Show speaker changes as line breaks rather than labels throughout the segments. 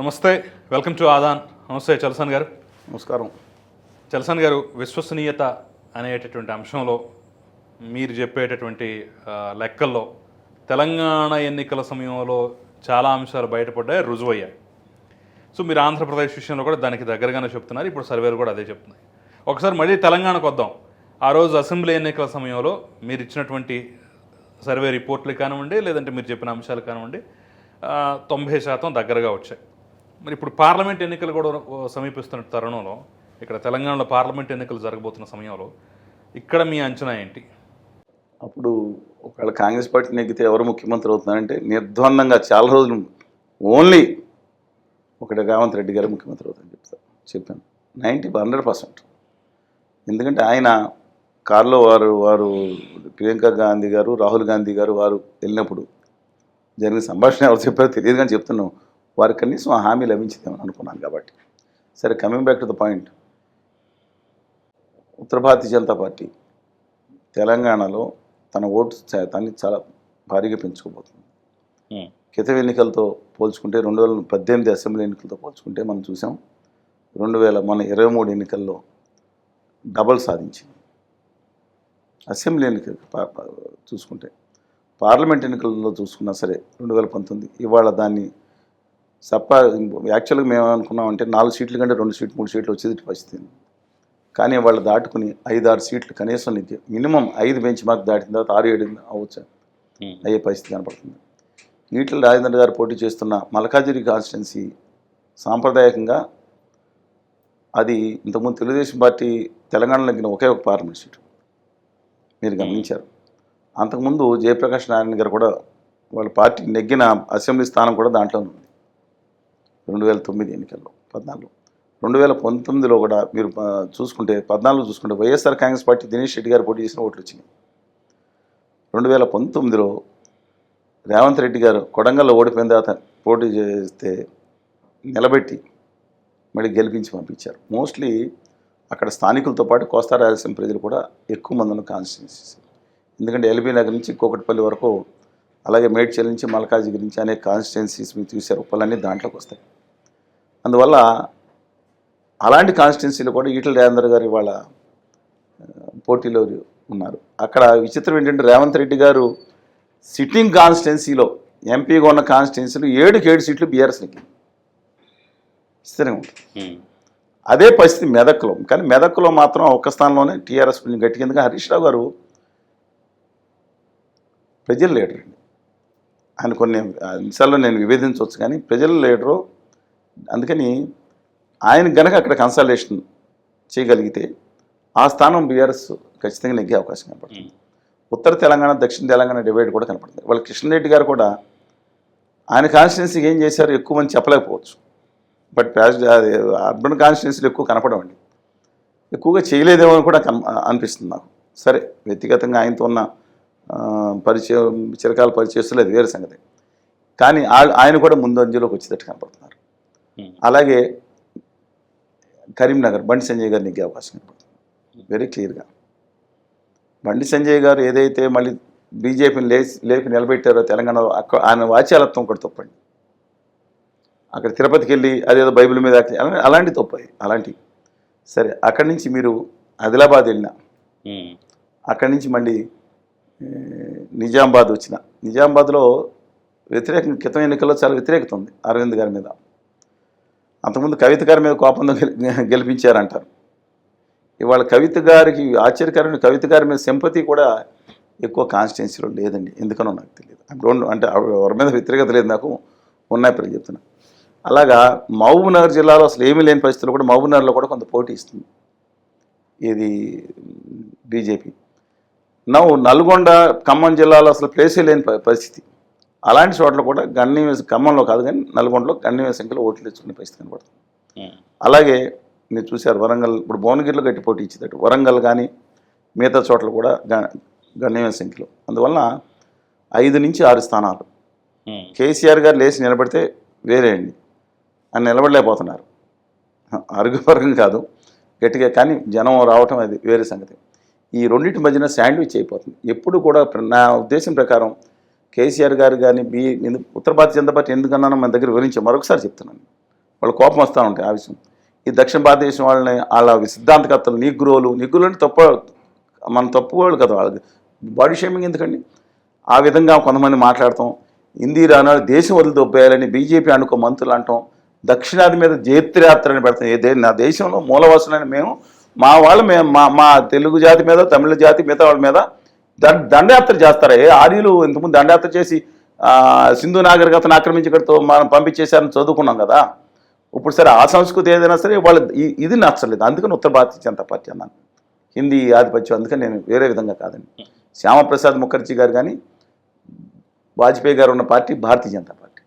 నమస్తే welcome to Aadan. నమస్తే చలసాన్ గారు.
నమస్కారం.
చలసాన్ గారు విశ్వసనీయత అనేటటువంటి అంశంలో మీరు చెప్పేటటువంటి లెక్కల్లో తెలంగాణ ఎన్నికల సమయంలో చాలా అంశాలు బయటపడ్డాయి రుజువయ్యాయి. సో మీరు ఆంధ్రప్రదేశ్ విషయంలో కూడా దానికి దగ్గరగానే చెప్తున్నారు ఇప్పుడు సర్వేలు కూడా అదే చెప్తున్నాయి. ఒకసారి మళ్ళీ తెలంగాణకు వద్దాం. ఆ రోజు అసెంబ్లీ ఎన్నికల సమయంలో మీరు ఇచ్చినటువంటి సర్వే రిపోర్ట్లు కానివ్వండి లేదంటే మీరు చెప్పిన అంశాలు కానివ్వండి తొంభై శాతం దగ్గరగా వచ్చాయి. మరి ఇప్పుడు పార్లమెంట్ ఎన్నికలు కూడా సమీపిస్తున్న తరుణంలో ఇక్కడ తెలంగాణలో పార్లమెంట్ ఎన్నికలు జరగబోతున్న సమయంలో ఇక్కడ మీ అంచనా ఏంటి?
అప్పుడు ఒకవేళ కాంగ్రెస్ పార్టీ నెగ్గితే ఎవరు ముఖ్యమంత్రి అవుతున్నారంటే నిర్ద్వందంగా చాలా రోజులు ఓన్లీ ఒకటి రేవంత్ రెడ్డి గారు ముఖ్యమంత్రి అవుతారని చెప్తాను చెప్పాను. Ninety hundred percent. ఎందుకంటే ఆయన కారులో వారు వారు ప్రియాంక గాంధీ గారు రాహుల్ గాంధీ గారు వారు వెళ్ళినప్పుడు జరిగిన సంభాషణ ఎవరు చెప్పారో తెలియదు కానీ చెప్తున్నాం. వారికి కనీసం ఆ హామీ లభించిందేమని అనుకున్నాను కాబట్టి. సరే coming back to the point Uttara Bharatiya Janata party తెలంగాణలో తన ఓటు శాతాన్ని చాలా భారీగా పెంచుకోబోతుంది. క్రితం ఎన్నికలతో పోల్చుకుంటే రెండు వేల పద్దెనిమిది అసెంబ్లీ ఎన్నికలతో పోల్చుకుంటే మనం చూసాం రెండు వేల మన ఇరవై మూడు ఎన్నికల్లో డబల్ సాధించింది. అసెంబ్లీ ఎన్నిక చూసుకుంటే పార్లమెంట్ ఎన్నికల్లో చూసుకున్నా సరే రెండు వేల పంతొమ్మిది ఇవాళ దాన్ని సప్పా యాక్చువల్గా మేము అనుకున్నామంటే నాలుగు సీట్ల కంటే రెండు సీట్లు మూడు సీట్లు వచ్చేది పరిస్థితి. కానీ వాళ్ళు దాటుకుని ఐదు ఆరు సీట్లు కనీసం నిత్యం మినిమం ఐదు బెంచ్ మార్క్ దాటిన తర్వాత ఆరు ఏడు అవ్వచ్చు. అయ్యే పరిస్థితి కనపడుతుంది. ఈటల రాజేంద్ర గారు పోటీ చేస్తున్న మల్కాజిరి కాన్స్టిట్యున్సీ సాంప్రదాయకంగా అది ఇంతకుముందు తెలుగుదేశం పార్టీ తెలంగాణలో నెగ్గిన ఒకే ఒక పార్లమెంట్ సీటు. మీరు గమనించారు. అంతకుముందు జయప్రకాష్ నారాయణ గారు కూడా వాళ్ళ పార్టీ నెగ్గిన అసెంబ్లీ స్థానం కూడా దాంట్లోనే ఉంది. రెండు వేల తొమ్మిది ఎన్నికల్లో పద్నాలుగు. రెండు వేల పంతొమ్మిదిలో కూడా మీరు చూసుకుంటే పద్నాలుగు చూసుకుంటే వైఎస్ఆర్ కాంగ్రెస్ పార్టీ దినేష్ రెడ్డి గారు పోటీ చేసిన ఓట్లు వచ్చినాయి. రెండు వేల పంతొమ్మిదిలో రేవంత్ రెడ్డి గారు కొడంగల్లో ఓడిపోయిన తర్వాత పోటీ చేస్తే నిలబెట్టి మళ్ళీ గెలిపించి పంపించారు. మోస్ట్లీ అక్కడ స్థానికులతో పాటు కోస్తా రాయలసీమ ప్రజలు కూడా ఎక్కువ మందిని ఉన్న కాన్స్టిట్యూన్సీస్ ఎందుకంటే ఎల్బీ నగర్ నుంచి కోకటిపల్లి వరకు అలాగే మేడ్చల్ నుంచి మల్కాజిగిరి నుంచి అనేక కాన్స్టిట్యున్సీస్ మీరు చూశారు ఉప్పలన్నీ దాంట్లోకి వస్తాయి. అందువల్ల అలాంటి కాన్స్టిట్యున్సీలో కూడా ఈటల రాజేందర్ గారు ఇవాళ పోటీలో ఉన్నారు. అక్కడ విచిత్రం ఏంటంటే రేవంత్ రెడ్డి గారు సిట్టింగ్ కాన్స్టిట్యున్సీలో ఎంపీగా ఉన్న కాన్స్టిట్యున్సీలో ఏడుకి ఏడు సీట్లు బీఆర్ఎస్ నెగ్గింది స్థిరంగా ఉంటుంది అదే పరిస్థితి మెదక్లో. కానీ మెదక్లో మాత్రం ఒక్క స్థానంలోనే టీఆర్ఎస్ కొంచెం గట్టిగా. ఎందుకంటే హరీష్ రావు గారు ప్రజల లీడర్ అండి. ఆయన కొన్ని అంశాల్లో నేను విభేదించవచ్చు కానీ ప్రజల లీడరు అందుకని ఆయన గనక అక్కడ కన్సల్టేషన్ చేయగలిగితే ఆ స్థానం బీఆర్ఎస్ ఖచ్చితంగా నెగ్గే అవకాశం కనపడుతుంది. ఉత్తర తెలంగాణ దక్షిణ తెలంగాణ డివైడ్ కూడా కనపడుతుంది. వాళ్ళ కృష్ణరెడ్డి గారు కూడా ఆయన కాన్స్టిట్యున్సీకి ఏం చేశారు ఎక్కువ మంది చెప్పలేకపోవచ్చు. బట్ అర్బన్ కాన్స్టిట్యున్సీలు ఎక్కువ కనపడవండి ఎక్కువగా చేయలేదేమో అని కూడా కన్ అనిపిస్తుంది నాకు. సరే వ్యక్తిగతంగా ఆయనతో ఉన్న పరిచయం చిరకాల పరిచయస్తులు అది వేరే సంగతి. కానీ ఆయన కూడా ముందంజలోకి వచ్చేటట్టు కనపడుతున్నారు. అలాగే కరీంనగర్ బండి సంజయ్ గారు నెగ్గే అవకాశం వెరీ క్లియర్గా బండి సంజయ్ గారు ఏదైతే మళ్ళీ బీజేపీని లేచి లేపి నిలబెట్టారో తెలంగాణలో అక్కడ ఆయన వాచ్యాలత్వం ఒకటి తప్పండి. అక్కడ తిరుపతికి వెళ్ళి అదేదో బైబిల్ మీద అలాంటి తప్పాయి అలాంటివి సరే అక్కడి నుంచి మీరు ఆదిలాబాద్ వెళ్ళిన అక్కడి నుంచి మళ్ళీ నిజామాబాద్ వచ్చిన నిజామాబాద్లో వ్యతిరేకంగా క్రితం ఎన్నికల్లో చాలా వ్యతిరేకత ఉంది అరవింద్ గారి మీద. అంతకుముందు కవిత గారి మీద కోపంతో గెలి- గెలిపించారంటారు. ఇవాళ కవిత గారికి ఆశ్చర్యకరమైన కవిత గారి మీద సింపతి కూడా ఎక్కువ కాన్స్టిట్యున్సీలో లేదండి. ఎందుకనో నాకు తెలియదు. ఐ డోంట్ అంటే ఎవరి మీద వ్యతిరేకత లేదు నాకు ఉన్నాయి ప్రజలు చెప్తున్నా. అలాగా మహబూబ్నగర్ జిల్లాలో అసలు ఏమీ లేని పరిస్థితులు కూడా మహబూబ్నగర్లో కూడా కొంత పోటీ ఇస్తుంది. ఇది బీజేపీ. నవ్వు నల్గొండ ఖమ్మం జిల్లాలో అసలు ప్లేసే లేని ప- పరిస్థితి. అలాంటి చోట్ల కూడా గణనీయ ఖమ్మంలో కాదు కానీ నల్గొండలో గణనీయ సంఖ్యలో ఓట్లు తెచ్చుకునే పరిస్థితి కనబడుతుంది. అలాగే మీరు చూశారు వరంగల్ ఇప్పుడు భువనగిరిలో గట్టి పోటీ ఇచ్చేటట్టు వరంగల్ కానీ మిగతా చోట్ల కూడా గ- గణనీయమైన సంఖ్యలో. అందువలన ఐదు నుంచి ఆరు స్థానాలు. కేసీఆర్ గారు లేచి నిలబడితే వేరే అండి. అని నిలబడలేకపోతున్నారు. అరుగు వర్గం కాదు గట్టిగా కానీ జనం రావటం అది వేరే సంగతి. ఈ రెండింటి మధ్యన శాండ్విచ్ అయిపోతుంది. ఎప్పుడు కూడా నా ఉద్దేశం ప్రకారం కేసీఆర్ గారు కానీ బి ఉత్తర భారతీయ జనతా పార్టీ ఎందుకన్నానో మన దగ్గర వివరించాం మరొకసారి చెప్తున్నాను. వాళ్ళు కోపం వస్తూ ఉంటాయి ఆ విషయం. ఈ దక్షిణ భారతదేశం వాళ్ళని వాళ్ళ సిద్ధాంతకర్తలు నిగ్రోలు నిగ్రోలు అంటే తప్పు మనం తప్పుకోవాలి కదా వాళ్ళకి. బాడీ షేమింగ్ ఎందుకండి? ఆ విధంగా కొంతమంది మాట్లాడతాం. హిందీ ఇందిరాను దేశం వదిలి దొబ్బేయాలని బీజేపీ అనుకో మంత్రులు అంటాం. దక్షిణాది మీద జైత్రయాత్ర పెడతాం. ఏ నా దేశంలో మూలవాసులని మేము మా వాళ్ళు మేము మా మా తెలుగు జాతి మీద తమిళ జాతి మిగతా వాళ్ళ మీద దండ దండయాత్ర చేస్తారా? ఏ ఆర్యులు ఇంతకుముందు దండయాత్ర చేసి సింధు నాగరికతను ఆక్రమించడంతో మనం పంపించేశారని చదువుకున్నాం కదా. ఇప్పుడు సరే ఆ సంస్కృతి ఏదైనా సరే వాళ్ళు ఇది నచ్చలేదు. అందుకని ఉత్తర భారతీయ జనతా పార్టీ అన్నాను. హిందీ ఆధిపత్యం అందుకని నేను వేరే విధంగా కాదండి. శ్యామప్రసాద్ ముఖర్జీ గారు కానీ వాజ్పేయి గారు ఉన్న పార్టీ భారతీయ జనతా పార్టీ.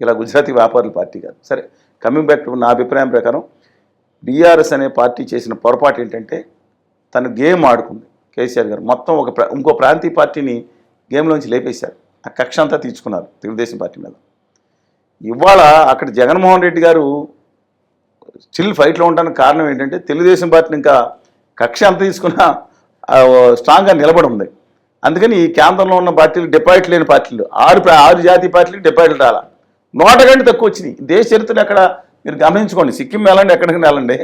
ఇలా గుజరాతీ వ్యాపారుల పార్టీ కాదు. సరే కమింగ్ బ్యాక్ నా అభిప్రాయం ప్రకారం బీఆర్ఎస్ అనే పార్టీ చేసిన పొరపాటు ఏంటంటే తను గేమ్ ఆడుకుంది. కేసీఆర్ గారు. మొత్తం ఒక ఇంకో ప్రాంతీయ పార్టీని గేమ్లోంచి లేపేశారు. ఆ కక్ష అంతా తీర్చుకున్నారు తెలుగుదేశం పార్టీ మీద. ఇవాళ అక్కడ జగన్మోహన్ రెడ్డి గారు స్టిల్ ఫైట్లో ఉండడానికి కారణం ఏంటంటే తెలుగుదేశం పార్టీని ఇంకా కక్ష అంత తీసుకున్నా స్ట్రాంగ్గా నిలబడి ఉంది. అందుకని ఈ కేంద్రంలో ఉన్న పార్టీలు డిపాజిట్ లేని పార్టీలు ఆరు ఆరు జాతీయ పార్టీలు డిపాజిట్లు రాలా. నూట కంటే తక్కువ వచ్చినాయి. దేశ చరిత్రలో అక్కడ మీరు గమనించుకోండి సిక్కిం వెళ్ళండి ఎక్కడికైనా వెళ్ళండి.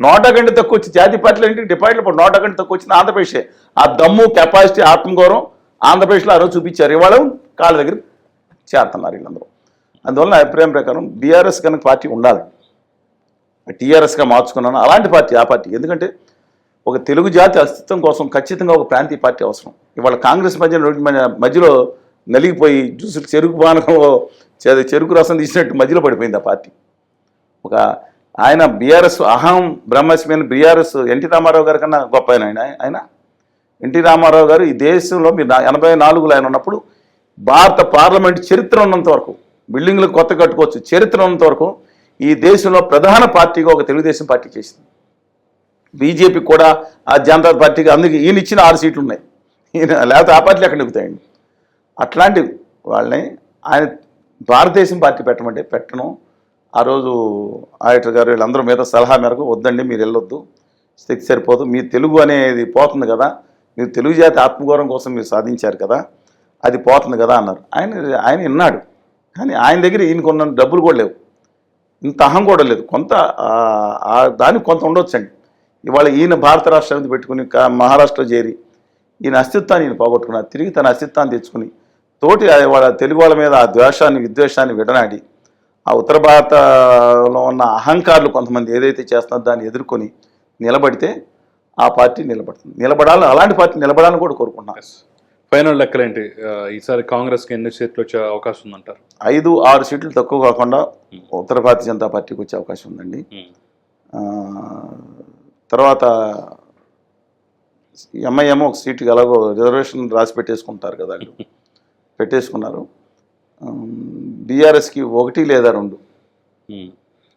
నోటా గంట తక్కువ వచ్చి జాతీయ పార్టీలు ఏంటి? డిపార్ట్మెంట్ ఇప్పుడు గంట తక్కువ వచ్చిన ఆంధ్రప్రదేశే. ఆ దమ్ము కెపాసిటీ ఆత్మగౌరవం ఆంధ్రప్రదేశ్లో ఆ రోజు చూపించారు. ఇవాళ కాళ్ళ దగ్గర చేరుతున్నారు వీళ్ళందరూ. అందువల్ల నా అభిప్రాయం ప్రకారం బీఆర్ఎస్ కనుక పార్టీ ఉండాలి. టీఆర్ఎస్గా మార్చుకున్నాను. అలాంటి పార్టీ ఆ పార్టీ. ఎందుకంటే ఒక తెలుగు జాతి అస్తిత్వం కోసం ఖచ్చితంగా ఒక ప్రాంతీయ పార్టీ అవసరం. ఇవాళ కాంగ్రెస్ మధ్య మధ్య- మధ్యలో నలిగిపోయి జ్యూసులు చెరుకు పానకంలో చె- చెరుకు రసం తీసినట్టు మధ్యలో పడిపోయింది ఆ పార్టీ. ఒక ఆయన బీఆర్ఎస్ అహం బ్రహ్మస్మైన బీఆర్ఎస్ ఎన్టీ రామారావు గారి కన్నా గొప్ప ఆయన ఆయన ఆయన. ఎన్టీ రామారావు గారు ఈ దేశంలో మీరు ఎనభై నాలుగులో ఆయన ఉన్నప్పుడు భారత పార్లమెంట్ చరిత్ర ఉన్నంత వరకు బిల్డింగ్లు కొత్త కట్టుకోవచ్చు చరిత్ర ఉన్నంత వరకు ఈ దేశంలో ప్రధాన పార్టీగా ఒక తెలుగుదేశం పార్టీ చేసింది. బీజేపీ కూడా ఆ జనతా పార్టీకి అందుకే ఈయన ఇచ్చిన ఆరు సీట్లు ఉన్నాయి ఈయన లేకపోతే ఆ పార్టీలు ఎక్కడ నిగుతాయండి అట్లాంటి వాళ్ళని ఆయన భారతదేశం పార్టీ పెట్టమంటే పెట్టను. ఆ రోజు ఆడిటర్ గారు వీళ్ళందరూ మీద సలహా మేరకు వద్దండి మీరు వెళ్ళొద్దు స్థితి సరిపోదు. మీ తెలుగు అనేది పోతుంది కదా మీరు తెలుగు జాతి ఆత్మగౌరవం కోసం మీరు సాధించారు కదా అది పోతుంది కదా అన్నారు. ఆయన ఆయన విన్నాడు. కానీ ఆయన దగ్గర ఈయనకున్న డబ్బులు కూడా లేవు. ఇంత అహం కూడా లేదు. కొంత దానికి కొంత ఉండొచ్చండి. ఇవాళ ఈయన భారత రాష్ట్రాన్ని పెట్టుకుని కా- మహారాష్ట్ర చేరి ఈయన అస్తిత్వాన్ని ఈయన పోగొట్టుకున్నారు. తిరిగి తన అస్తిత్వాన్ని తెచ్చుకుని తోటి వాళ్ళ తెలుగు వాళ్ళ మీద ఆ ద్వేషాన్ని విద్వేషాన్ని విడనాడి ఆ ఉత్తర భారతలో ఉన్న అహంకారులు కొంతమంది ఏదైతే చేస్తున్నారో దాన్ని ఎదుర్కొని నిలబడితే ఆ పార్టీ నిలబడుతుంది. నిలబడాలి అలాంటి పార్టీ నిలబడాలని కూడా కోరుకుంటున్నాను.
ఫైనల్ లెక్కలేంటి ఈసారి కాంగ్రెస్కి ఎన్ని సీట్లు వచ్చే అవకాశం ఉందంటారు?
ఐదు ఆరు సీట్లు తక్కువ కాకుండా ఉత్తర భారతీయ జనతా పార్టీకి వచ్చే అవకాశం ఉందండి. ఆ, తర్వాత ఎంఐఎం ఒక సీటుకి ఎలాగో రిజర్వేషన్ రాసి పెట్టేసుకుంటారు కదా పెట్టేసుకున్నారు. బీఆర్ఎస్కి ఒకటి లేదా రెండు?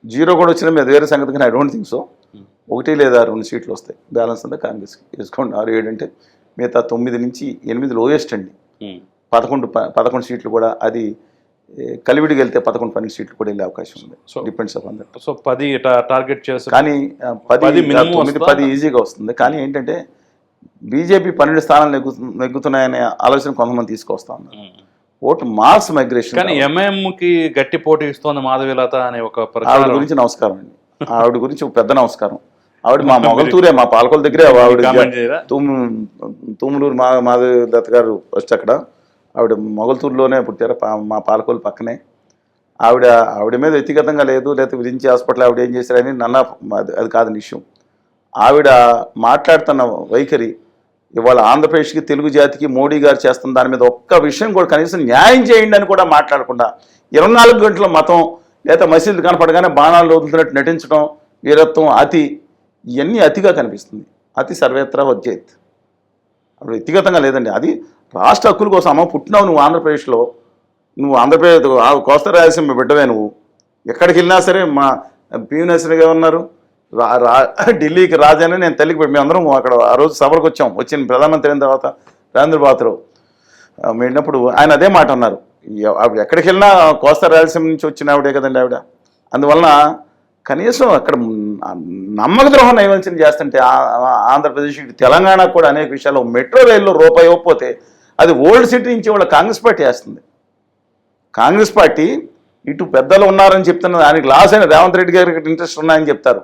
జీరో కూడా వచ్చినా మీద వేరే సంగతి కానీ ఐ డోంట్ థింక్ సో ఒకటి లేదా రెండు సీట్లు వస్తాయి. బ్యాలెన్స్ అంతా కాంగ్రెస్కి. వేసుకోండి. ఆరు ఏడు అంటే మిగతా తొమ్మిది నుంచి ఎనిమిది లోయెస్ట్ అండి. పదకొండు ప- పదకొండు సీట్లు కూడా అది కలివిడికి వెళ్తే పదకొండు పన్నెండు సీట్లు కూడా వెళ్ళే అవకాశం ఉంది.
So-
depends upon that
so పది టార్గెట్ చేసి
కానీ పది తొమ్మిది? పది ఈజీగా వస్తుంది. కానీ ఏంటంటే బీజేపీ పన్నెండు స్థానాలు నెగ్గు నెగ్గుతున్నాయనే ఆలోచన కొంతమంది తీసుకొస్తా ఉన్నారు. ఓటు మాస్ మైగ్రేషన్
కానీ ఎంఐఎం కి గట్టి పోటీ ఇస్తోంది మాధవీలత అనే ఒక
ఆవిడ గురించి నమస్కారం అండి. ఆవిడ గురించి ఒక పెద్ద నమస్కారం. ఆవిడ మా మొగల్తూరే మా పాలకొల దగ్గరే ఆవిడ తుమ్లూరు మా మాధవి దత్త గారు ఫస్ట్ అక్కడ. ఆవిడ మొగల్తూరులోనే పుట్టారు మా పాలకొల్లు పక్కనే. ఆవిడ ఆవిడ మీద వ్యక్తిగతంగా లేదు లేకపోతే విధించి హాస్పిటల్ ఆవిడ ఏం చేశారని నన్న అది అది కాదని విషయం. ఆవిడ మాట్లాడుతున్న వైఖరి ఇవాళ ఆంధ్రప్రదేశ్కి తెలుగు జాతికి మోడీ గారు చేస్తున్న దాని మీద ఒక్క విషయం కూడా కనీసం న్యాయం చేయండి అని కూడా మాట్లాడకుండా ఇరవై నాలుగు గంటల మతం లేదా మసీదు కనపడగానే బాణాలు వదులుతున్నట్టు నటించడం వీరత్వం అతి ఇవన్నీ అతిగా కనిపిస్తుంది. అతి సర్వేత్రా వజ్జేత్. అప్పుడు వ్యక్తిగతంగా లేదండి. అది రాష్ట్ర హక్కుల కోసం అమ్మ పుట్టినావు నువ్వు ఆంధ్రప్రదేశ్లో. నువ్వు ఆంధ్రప్రదేశ్ ఆ కోస్తా రాయలసీమ బిడ్డవే నువ్వు. ఎక్కడికి వెళ్ళినా సరే మా పియూనెస్గా ఉన్నారు. రా రా ఢిల్లీకి రాజాని నేను తల్లికి పెట్టి మేమందరం అక్కడ ఆ రోజు సభలకు వచ్చాం. వచ్చిన ప్రధానమంత్రి అయిన తర్వాత రాజేంద్ర బాత్రావు వెళ్ళినప్పుడు ఆయన అదే మాట అన్నారు. ఆవిడ ఎక్కడికి వెళ్ళినా కోస్తా రాయలసీమ నుంచి వచ్చిన ఆవిడే కదండి ఆవిడ. అందువలన కనీసం అక్కడ నమ్మక ద్రోహం నైవంచన చేస్తుంటే ఆ- ఆంధ్రప్రదేశ్ తెలంగాణ కూడా అనేక విషయాలు. మెట్రో రైల్లో రూపాయి ఇవ్వకపోతే అది ఓల్డ్ సిటీ నుంచి వాళ్ళ కాంగ్రెస్ పార్టీ వేస్తుంది. కాంగ్రెస్ పార్టీ ఇటు పెద్దలు ఉన్నారని చెప్తున్న దానికి లాస్ అయిన రేవంత్ రెడ్డి గారికి ఇంట్రెస్ట్ ఉన్నాయని చెప్తారు.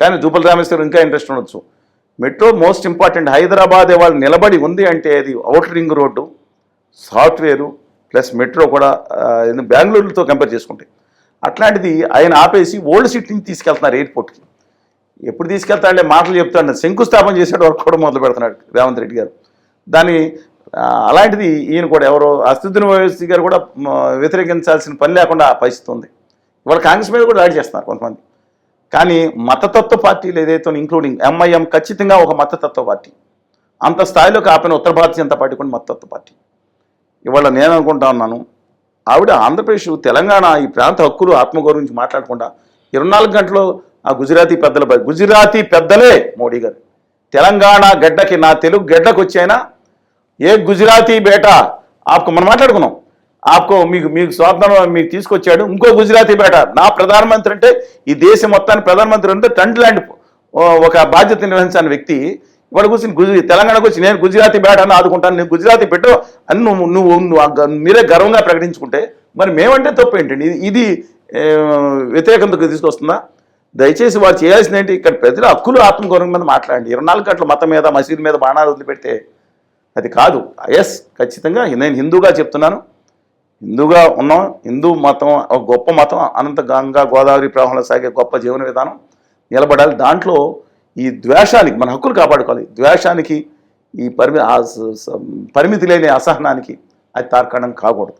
కానీ జూపల్ రామేశ్వరం ఇంకా ఇంట్రెస్ట్ ఉండొచ్చు. మెట్రో మోస్ట్ ఇంపార్టెంట్ హైదరాబాద్ వాళ్ళు నిలబడి ఉంది అంటే అది outer ring road software plus metro కూడా బెంగళూరుతో కంపేర్ చేసుకుంటే. అట్లాంటిది ఆయన ఆపేసి ఓల్డ్ సిటీని తీసుకెళ్తున్నారు ఎయిర్పోర్ట్కి. ఎప్పుడు తీసుకెళ్తాడే మాటలు చెప్తాడు శంకుస్థాపన చేసేట వరకు కూడా మొదలు పెడుతున్నాడు రేవంత్ రెడ్డి గారు. దాని అలాంటిది ఈయన కూడా ఎవరో అస్తుద్దీన్ వ్యవస్థ గారు కూడా వ్యతిరేకించాల్సిన పని లేకుండా పరిస్థితి ఉంది. ఇవాళ కాంగ్రెస్ మీద కూడా దాడి చేస్తున్నారు కొంతమంది. కానీ మతతత్వ పార్టీలు ఏదైతే ఇంక్లూడింగ్ ఎంఐఎం ఖచ్చితంగా ఒక మతతత్వ పార్టీ. అంత స్థాయిలో కాపిన ఉత్తర భారతీయ జనతా పార్టీ కూడా మతతత్వ పార్టీ. ఇవాళ నేను అనుకుంటా ఉన్నాను ఆవిడ ఆంధ్రప్రదేశ్ తెలంగాణ ఈ ప్రాంత హక్కులు ఆత్మగౌరవం గురించి మాట్లాడకుండా ఇరవై నాలుగు గంటలు ఆ గుజరాతీ పెద్దలపై గుజరాతీ పెద్దలే మోడీ గారు. తెలంగాణ గడ్డకి నా తెలుగు గడ్డకు వచ్చాయినా ఏ గుజరాతీ బేటా ఆప్కు మనం మాట్లాడుకున్నాం. ఆప్కో మీకు మీకు స్వాతంత్రం మీకు తీసుకొచ్చాడు. ఇంకో గుజరాతీ బేట నా ప్రధానమంత్రి అంటే ఈ దేశం మొత్తాన్ని ప్రధానమంత్రి అంటే టండ్ ల్యాండ్ ఒక బాధ్యత నిర్వహించిన వ్యక్తి. ఇవాడు కూర్చొని గుజ తెలంగాణకు వచ్చి నేను గుజరాతీ బేట అని ఆదుకుంటాను. నేను గుజరాతీ పెట్టు అని నువ్వు నువ్వు నువ్వు మీరే గర్వంగా ప్రకటించుకుంటే మరి మేమంటే తప్పు ఏంటండి? ఇది- ఇది వ్యతిరేకతకు తీసుకొస్తుందా? దయచేసి వారు చేయాల్సింది ఏంటి? ఇక్కడ ప్రజల హక్కులు ఆత్మగౌరవం మీద మాట్లాడండి. ఇరవై నాలుగు గంటల మతం మీద మసీదు మీద బాణాలు వదిలిపెడితే అది కాదు. ఎస్ ఖచ్చితంగా నేను హిందూగా చెప్తున్నాను. హిందూగా ఉన్నాం హిందూ మతం ఒక గొప్ప మతం అనంత గంగా గోదావరి ప్రవాహంలో సాగే గొప్ప జీవన విధానం నిలబడాలి. దాంట్లో ఈ ద్వేషానికి మన హక్కులు కాపాడుకోవాలి. ద్వేషానికి ఈ పరిమి ఆ స- పరిమితి లేని అసహనానికి అది తార్కాణం కాకూడదు.